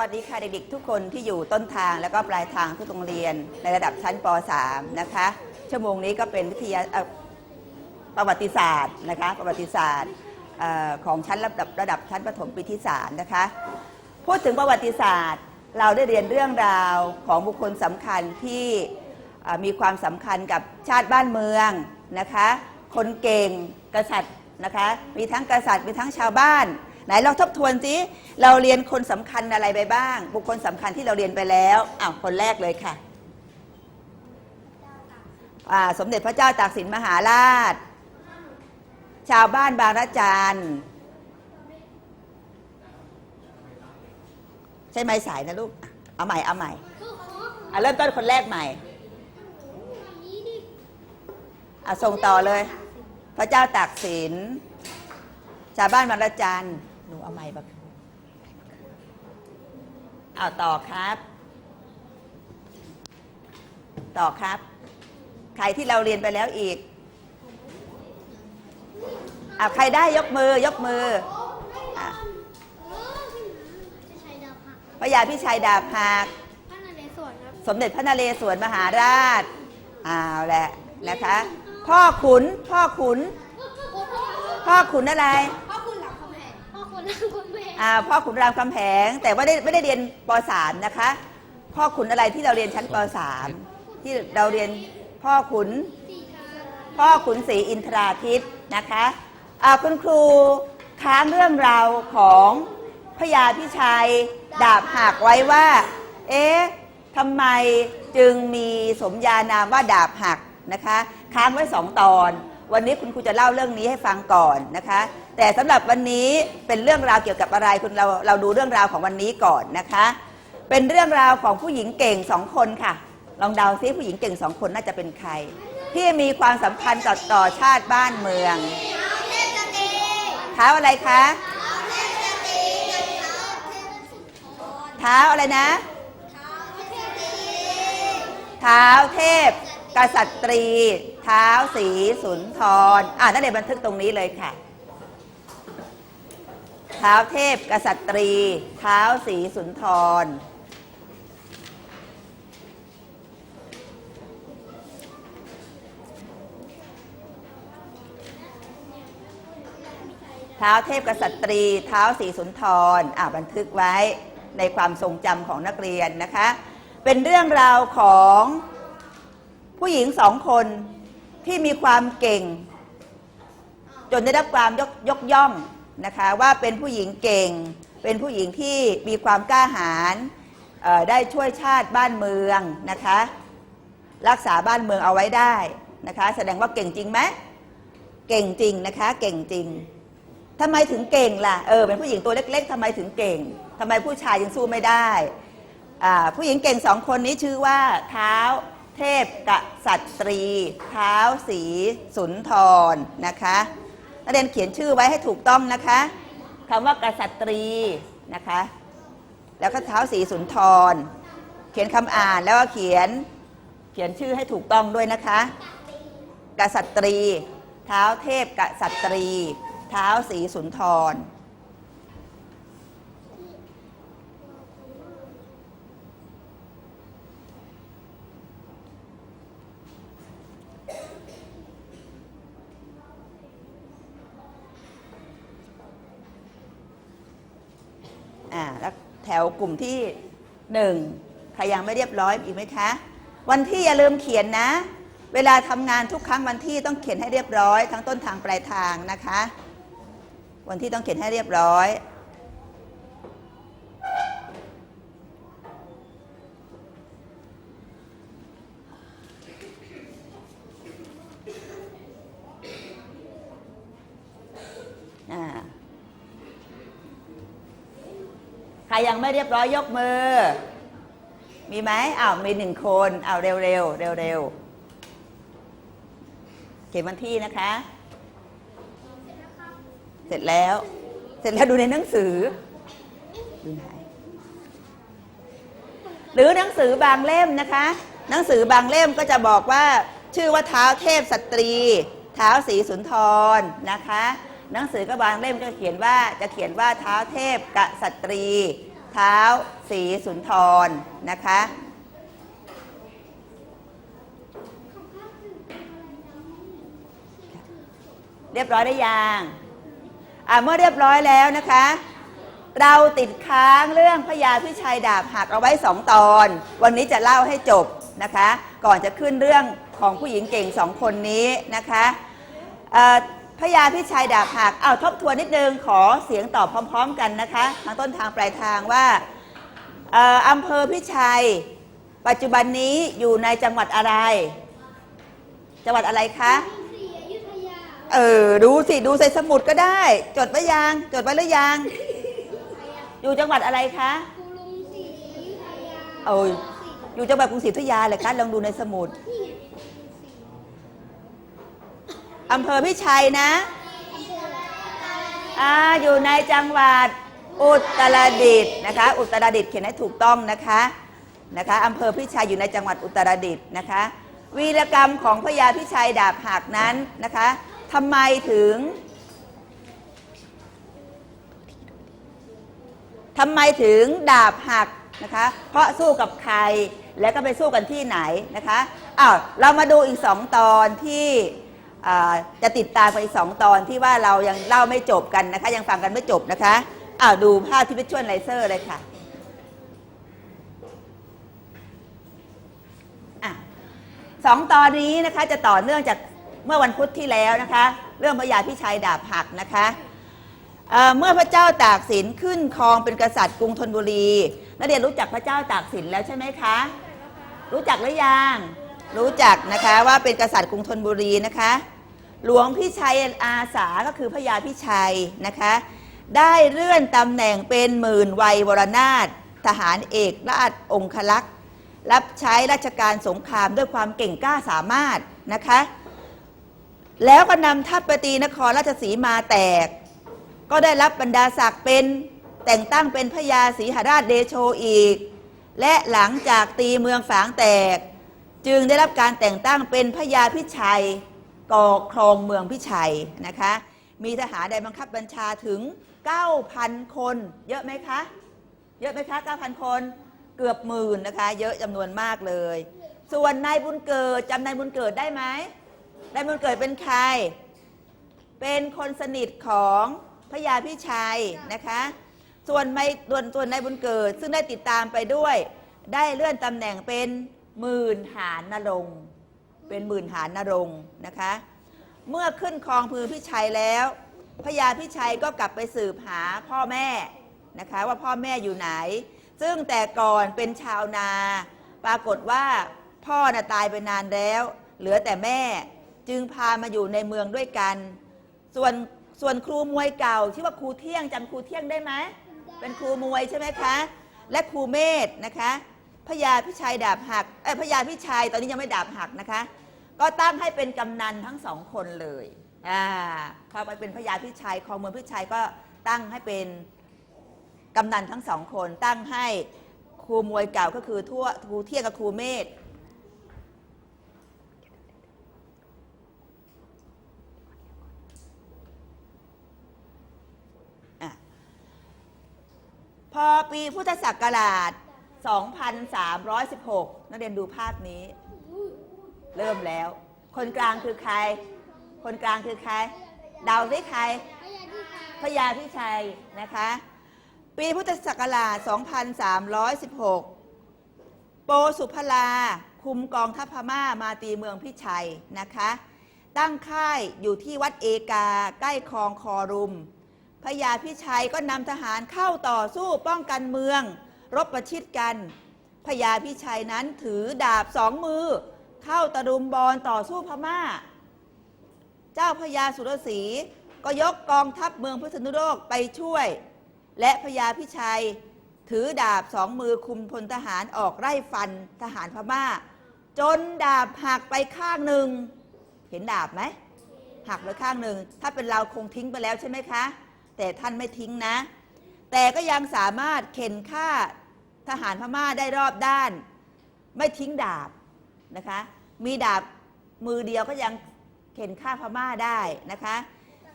วัสดีค่ะเด็กๆทุกคนที่อยู่ต้นทางแล้วก็ปลายทางทุกโรงเรียนในระดับชั้นป .3 นะคะ ชั่วโมงนี้ก็เป็นวิทยาประวัติศาสตร์นะคะ ประวัติศาสตร์ของชั้นระดับระดับชั้นประถมปีที่3นะคะ พูดถึงประวัติศาสตร์ เราได้เรียนเรื่องราวของบุคคลสำคัญที่มีความสำคัญกับชาติบ้านเมืองนะคะ คนเก่งกษัตริย์นะคะ มีทั้งกษัตริย์มีทั้งชาวบ้าน ไหนเราทบทวนสิเราเรียนคนสำคัญอะไรไปบ้าง บุคคลสำคัญที่เราเรียนไปแล้วอ้าวคนแรกเลยค่ะอ่าสมเด็จพระเจ้าตากสินมหาราช ชาวบ้านบางระจันใช่ไหมสายนะลูก เอาใหม่เอาใหม่อะเริ่มต้นคนแรกใหม่อะส่งต่อเลย พระเจ้าตากสิน ชาวบ้านบางระจัน หนูเอาใหม่ปะเอาต่อครับ ต่อครับ ใครที่เราเรียนไปแล้วอีกอะใครได้ยกมือยกมืออะพระยาพิชัยดาบหักสมเด็จพระนเรศวรมหาราชอ้าวแหละนะคะ พ่อขุน พ่อขุน พ่อขุนอะไร พ่อคุณหลังคำแหงอ่าพ่อขุนรามคำแหง แต่ว่าได้ไม่ได้เรียนป .3 นะคะ พ่อขุนอะไรที่เราเรียนชั้นป .3 ที่เราเรียนพ่อขุน สี่ทางพ่อขุนศรีอินทราทิตนะคะอ่าคุณครูค้างเรื่องราวของพระยาพิชัยดาบหักไว้ว่า เอ๊ะทำไมจึงมีสมญานามว่าดาบหักนะคะ ค้างไว้สองตอน วันนี้คุณครูจะเล่าเรื่องนี้ให้ฟังก่อนนะคะ แต่สำหรับวันนี้เป็นเรื่องราวเกี่ยวกับอะไรคุณเราเราดูเรื่องราวของวันนี้ก่อนนะคะ เป็นเรื่องราวของผู้หญิงเก่งสองคนค่ะ ลองเดาซิผู้หญิงเก่งสองคนน่าจะเป็นใคร ที่มีความสำคัญต่อต่อชาติบ้านเมืองเท้าอะไรคะเท้าอะไรนะเท้าเทพกษัตรี เท้าสีสุนทรอ่านักเรียนบันทึกตรงนี้เลยค่ะ ท้าเทพกษัตรีเท้าสีสุนทรเท้าเทพกษัตรีเท้าสีสุนทรอ่าบันทึกไว้ในความทรงจำของนักเรียนนะคะ เป็นเรื่องราวของผู้หญิงสองคนที่มีความเก่ง จนได้รับความยกยกย่อง นะคะว่าเป็นผู้หญิงเก่ง เป็นผู้หญิงที่มีความกล้าหาญได้ช่วยชาติบ้านเมืองนะคะรักษาบ้านเมืองเอาไว้ได้นะคะแสดงว่าเก่งจริงไหมเก่งจริงนะคะเก่งจริงทำไมถึงเก่งล่ะเออเป็นผู้หญิงตัวเล็ก ๆทำไมถึงเก่งทำไมผู้ชายยังสู้ไม่ได้ผู้หญิงเก่งสองคนนี้ชื่อว่าเท้าเทพกษัตรี เท้าสีสุนทรนะคะ นักเรียนเขียนชื่อไว้ให้ถูกต้องนะคะคำว่ากษัตรีนะคะ แล้วก็เท้าสีสุนทร เขียนคำอ่านแล้วก็เขียนเขียนชื่อให้ถูกต้องด้วยนะคะ กษัตรี เท้าเทพกษัตรี เท้าสีสุนทร อ่า แถวกลุ่มที่หนึ่งใครยังไม่เรียบร้อยอีกไหมคะ วันที่อย่าลืมเขียนนะ เวลาทำงานทุกครั้งวันที่ต้องเขียนให้เรียบร้อย ทั้งต้นทางปลายทางนะคะ วันที่ต้องเขียนให้เรียบร้อย รยังไม่เรียบร้อยยกมือ มีไหมอ้าวมีหนึ่งคนอ้าวเร็วเร็วเร็วเร็วเขียนวันที่นะคะ เสร็จแล้ว เสร็จแล้วดูในหนังสือดูไหนหรือหนังสือบางเล่มนะคะ หนังสือบางเล่มก็จะบอกว่า ชื่อว่าเท้าเทพสตรี เท้าสีสุนทรนะคะ หนังสือก็บางเล่มก็เขียนว่าจะเขียนว่าเท้าเทพกษัตรี ท้าสีสุนทรนะคะ เรียบร้อยได้ยังอ่าเมื่อเรียบร้อยแล้วนะคะ เราติดค้างเรื่องพญาพิชัยดาบหักเอาไว้สองตอน วันนี้จะเล่าให้จบนะคะ ก่อนจะขึ้นเรื่องของผู้หญิงเก่งสองคนนี้นะคะ เอ่อพญาพิชัยดาบหักเอาทบทวนนิดนึงขอเสียงตอบพร้อม ๆ กันนะคะทางต้นทางปลายทางว่าเอ่ออำเภอพิชัย ปัจจุบันนี้อยู่ในจังหวัดอะไร จังหวัดอะไรคะศรีอยุธยาเออดูสิดูใส่สมุดก็ได้ จดไว้ยังจดไว้หรือยัง อยู่จังหวัดอะไรคะกรุงศรีอยุธยาโอ้ยอยู่จังหวัดกรุงศรีอยุธยาเลยคะลองดูในสมุด อำเภอพิชัยนะอ่าอยู่ในจังหวัดอุตรดิตถ์นะคะ อุตรดิตถ์เขียนให้ถูกต้องนะคะนะคะอำเภอพิชัยอยู่ในจังหวัดอุตรดิตถ์นะคะ วีรกรรมของพญาพิชัยดาบหักนั้นนะคะทำไมถึงทำไมถึงดาบหักนะคะ เพราะสู้กับใครแล้วก็ไปสู้กันที่ไหนนะคะอ้าวเรามาดูอีกสองตอนที่ จะติดตามไปสองตอนที่ว่าเรายังเล่าไม่จบกันนะคะ ยังฟังกันไม่จบนะคะอ้าวดูภาพที่พิชวลไลเซอร์เลยค่ะอะสองตอนนี้นะคะจะต่อเนื่องจากเมื่อวันพุธที่แล้วนะคะ เรื่องพระยาพิชัยดาบหักนะคะเเมื่อพระเจ้าตากสินขึ้นครองเป็นกษัตริย์กรุงธนบุรีนักเรียนรู้จักพระเจ้าตากสินแล้วใช่ไหมคะ รู้จักหรือยังรู้จักนะคะว่าเป็นกษัตริย์กรุงธนบุรีนะคะ หลวงพิชัยอาสาก็คือพระยาพิชัยนะคะ ได้เลื่อนตำแหน่งเป็นหมื่นวัยวรนาถทหารเอกราชองคลักษ์รับใช้ราชการสงครามด้วยความเก่งกล้าสามารถนะคะ แล้วก็นำทัพปตีนครราชสีมาแตก ก็ได้รับบรรดาศักดิ์เป็นแต่งตั้งเป็นพระยาศรีหราชเดโชอีก และหลังจากตีเมืองฝางแตก จึงได้รับการแต่งตั้งเป็นพระยาพิชัย ก่อครองเมืองพิชัยนะคะ มีทหารได้บังคับบัญชาถึง 9,000 คน เยอะไหมคะ เยอะไหมคะ 9,000 คนเกือบหมื่นนะคะ เยอะจำนวนมากเลย ส่วนนายบุญเกิดจำนายบุญเกิดได้ไหมนายบุญเกิดเป็นใคร เป็นคนสนิทของพระยาพิชัยนะคะ ส่วนไม่ส่วนส่วนนายบุญเกิด ซึ่งได้ติดตามไปด้วย ได้เลื่อนตำแหน่งเป็นหมื่นหานนรงค์ เป็นหมื่นหานนรงนะคะ เมื่อขึ้นครองพือพิชัยแล้วพระยาพิชัยก็กลับไปสืบหาพ่อแม่นะคะว่าพ่อแม่อยู่ไหน ซึ่งแต่ก่อนเป็นชาวนา ปรากฏว่าพ่อน่ะตายไปนานแล้ว เหลือแต่แม่จึงพามาอยู่ในเมืองด้วยกัน ส่วนส่วนครูมวยเก่าที่ว่าครูเที่ยงจำครูเที่ยงได้ไหมเป็นครูมวยใช่ไหมคะ และครูเมธนะคะ พระยาพิชัยดาบหักเอ้ยพระยาพิชัยตอนนี้ยังไม่ดาบหักนะคะ ก็ตั้งให้เป็นกำนันทั้งสองคนเลยอ่าพอไปเป็นพระยาพิชัยคองเมืองพิชัยก็ตั้งให้เป็นกำนันทั้งสองคน ตั้งให้ครูมวยเก่าก็คือทั่วครูเที่ยงกับครูเมธอะพอปีพุทธศักราช 2316 นักเรียนดูภาพนี้ เริ่มแล้ว คนกลางคือใคร คนกลางคือใครเดาสิใครพระยาพิชัยพญาพิชัยนะคะ ปีพุทธศักราช 2316 โปสุพลา คุมกองทัพพม่ามาตีเมืองพิชัยนะคะ ตั้งค่ายอยู่ที่วัดเอกา ใกล้คลองคอรุม พญาพิชัยก็นำทหารเข้าต่อสู้ป้องกันเมือง รบประชิดกัน พญาพิชัยนั้นถือดาบสองมือ เข้าตะลุมบอลต่อสู้พม่า เจ้าพญาสุรศีก็ยกกองทัพเมืองพิษณุโลกไปช่วย และพญาพิชัย ถือดาบสองมือคุมพลทหารออกไล่ฟันทหารพม่า จนดาบหักไปข้างหนึ่ง เห็นดาบไหมหักไปข้างหนึ่ง ถ้าเป็นเราคงทิ้งไปแล้วใช่ไหมคะ แต่ท่านไม่ทิ้งนะ แต่ก็ยังสามารถเข็นฆ่าทหารพม่าได้รอบด้าน ไม่ทิ้งดาบนะคะ มีดาบมือเดียวก็ยังเข็นฆ่าพม่าได้นะคะ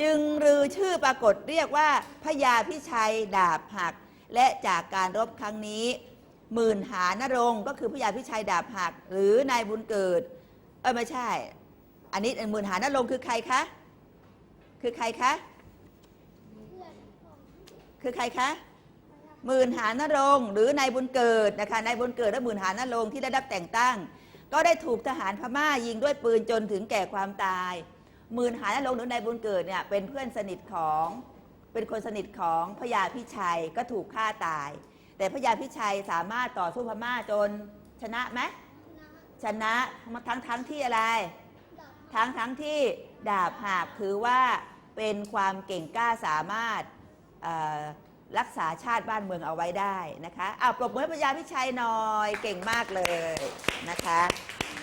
จึงรือชื่อปรากฏเรียกว่าพญาพิชัยดาบหัก และจากการรบครั้งนี้ หมื่นหานรงก็คือพระยาพิชัยดาบหัก หรือนายบุญเกิด เออไม่ใช่ อันนี้หมื่นหานรงคือใครคะ คือใครคะ คือใครคะหมื่นหานรงหรือนายบุญเกิดนะคะนายบุญเกิดและหมื่นหานรงที่ได้รับแต่งตั้ง ก็ได้ถูกทหารพม่ายิงด้วยปืนจนถึงแก่ความตายหมื่นหานรงหรือนายบุญเกิดเนี่ยเป็นเพื่อนสนิทของเป็นคนสนิทของพระยาพิชัยก็ถูกฆ่าตาย แต่พระยาพิชัยสามารถต่อสู้พม่าจนชนะไหมชนะทั้งทั้งที่อะไร ทั้งทั้งที่ดาบหักถือว่าเป็นความเก่งกล้าสามารถ รักษาชาติบ้านเมืองเอาไว้ได้นะคะอ่าปรบมือพระยาพิชัยหน่อยเก่งมากเลยนะคะ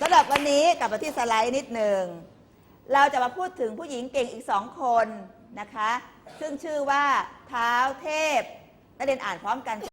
สำหรับวันนี้กลับมาที่สไลด์นิดหนึ่งเราจะมาพูดถึงผู้หญิงเก่งอีกสองคนนะคะ ซึ่งชื่อว่าเท้าวเทพนักเรียนอ่านพร้อมกัน